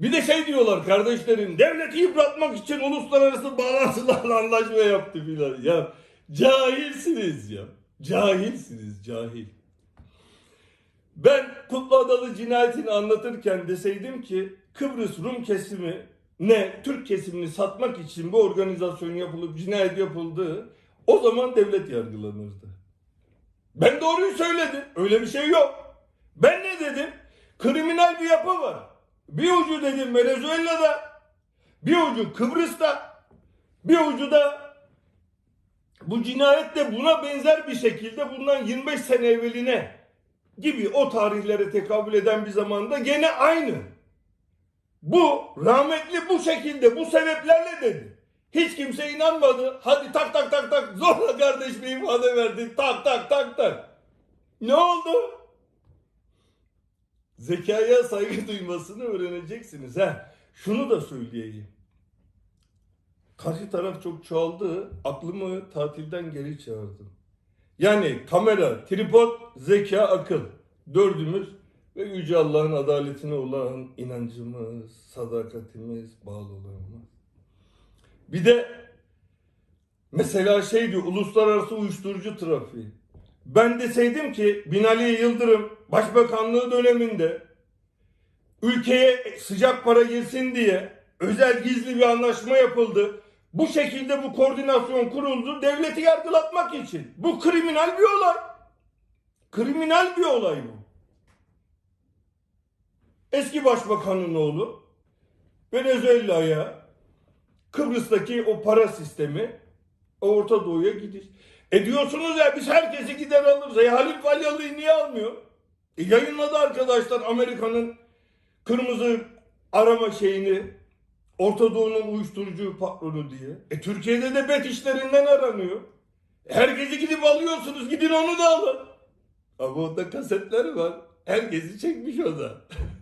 Bir de şey diyorlar kardeşlerim devleti yıpratmak için uluslararası bağlantılarla anlaşma yaptı filan. Ya cahilsiniz ya. Cahilsiniz cahil. Ben Kutlu Adalı cinayetini anlatırken deseydim ki Kıbrıs Rum kesimi ne Türk kesimini satmak için bu organizasyon yapılıp cinayet yapıldı o zaman devlet yargılanırdı. Ben doğruyu söyledim. Öyle bir şey yok. Ben ne dedim? Kriminal bir yapı var. Bir ucu dedim Venezuela'da, bir ucu Kıbrıs'ta, bir ucu da bu cinayet de buna benzer bir şekilde bundan 25 sene evveline gibi o tarihlere tekabül eden bir zamanda gene aynı. Bu rahmetli bu şekilde bu sebeplerle dedi. Hiç kimse inanmadı. Hadi tak tak tak tak zorla kardeş bir ifade verdi. Tak tak tak tak. Ne oldu? Zekaya saygı duymasını öğreneceksiniz. Ha. Şunu da söyleyeyim. Karşı taraf çok çoğaldı. Aklımı tatilden geri çağırdım. Yani kamera, tripod, zeka, akıl. Dördümüz ve Yüce Allah'ın adaletine olan inancımız, sadakatimiz, bağlılığımız. Bir de mesela şeydi uluslararası uyuşturucu trafiği. Ben deseydim ki Binali Yıldırım başbakanlığı döneminde ülkeye sıcak para girsin diye özel gizli bir anlaşma yapıldı. Bu şekilde bu koordinasyon kuruldu devleti yargılatmak için. Bu kriminal bir olay. Kriminal bir olay bu. Eski başbakanın oğlu Venezuela'ya Kıbrıs'taki o para sistemi Orta Doğu'ya gidiş. E diyorsunuz ya biz herkesi gider alırız. E Halil Falyalı'yı niye almıyor? E yayınladı arkadaşlar Amerika'nın kırmızı arama şeyini Orta Doğu'nun uyuşturucu patronu diye. E Türkiye'de de bet işlerinden aranıyor. E, Herkesi gidip alıyorsunuz. Gidin onu da alın. Ama onda kasetler var. Herkesi çekmiş o da.